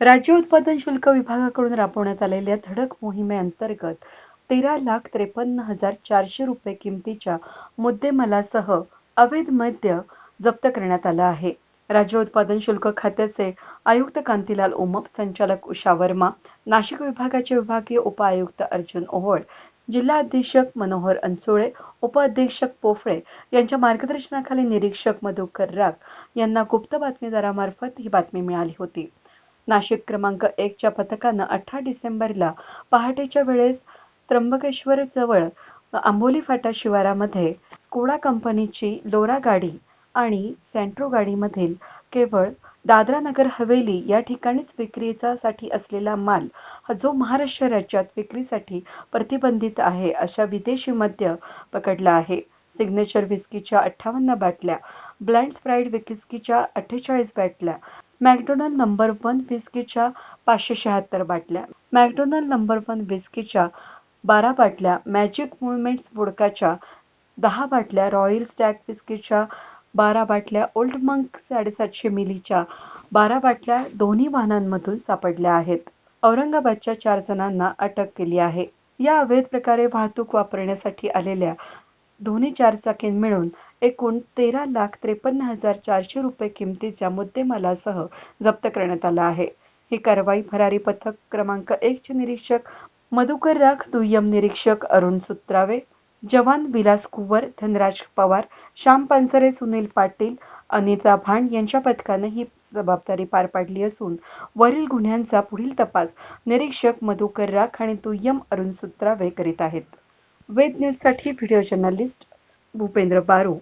राज्य उत्पादन शुल्क विभागाकडून राबवण्यात आलेल्या धडक मोहिमेअंतर्गत तेरा लाख त्रेपन्न हजार चारशे रुपये किमतीच्या मुद्देमालासह अवैध मद्य जप्त करण्यात आलं आहे. राज्य उत्पादन शुल्क खात्याचे आयुक्त कांतीलाल उमप संचालक उषा वर्मा नाशिक विभागाचे विभागीय उपआयुक्त अर्जुन ओहोळ जिल्हा अधीक्षक मनोहर अनसोळे उपअधीक्षक पोफळे यांच्या मार्गदर्शनाखाली निरीक्षक मधुकर राग यांना गुप्त बातमीदारामार्फत ही बातमी मिळाली होती. नाशिक क्रमांक एकच्या पथकानं अठरा डिसेंबरला पहाटेच्या वेळेस त्र्यंबकेश्वर जवळ आंबोली फाटा शिवारामध्ये स्कोडा कंपनीची लोरा गाडी आणि सँट्रो गाडीमधील केवळ दादरा नगर हवेली या ठिकाणीच विक्रीचा साठी असलेला माल जो महाराष्ट्र राज्यात विक्रीसाठी प्रतिबंधित आहे अशा विदेशी मद्य पकडला आहे. सिग्नेचर विस्कीच्या अठ्ठावन्न बाटल्या ब्लँड स्प्राईड विस्कीच्या अठ्ठेचाळीस बाटल्या मॅकडोनल्ड नंबर वन विस्कीच्या पाचशे शहात्तर बाटल्या. मॅकडोनल्ड नंबर वन विस्कीच्या बारा बाटल्या मॅजिक मुवमेंट्स वोडकाच्या दहा बाटल्या रॉयल स्टॅक विस्कीच्या बारा बाटल्या ओल्ड मंक साडेसातशे मिलीच्या बारा बाटल्या दोन्ही वाहनांमधून सापडल्या आहेत. औरंगाबादच्या चार जणांना अटक केली आहे. या अवैध प्रकारे वाहतूक वापरण्यासाठी आलेल्या दोन्ही चारचाकी मिळून एकूण तेरा लाख त्रेपन्न हजार चारशे रुपये किमतीच्या मुद्देमालासह जप्त करण्यात आला आहे. ही कारवाई भरारी पथक क्रमांक एकचे निरीक्षक मधुकर राख दुय्यम निरीक्षक अरुण सुत्रावे जवान विलास कुवर धनराज पवार श्याम पानसरे सुनील पाटील अनिता भांड यांच्या पथकाने ही जबाबदारी पार पाडली असून वरील गुन्ह्यांचा पुढील तपास निरीक्षक मधुकर राख आणि दुय्यम अरुण सुत्रावे करीत आहेत. वेद न्यूजसाठी व्हिडिओ जर्नलिस्ट भूपेंद्र बारू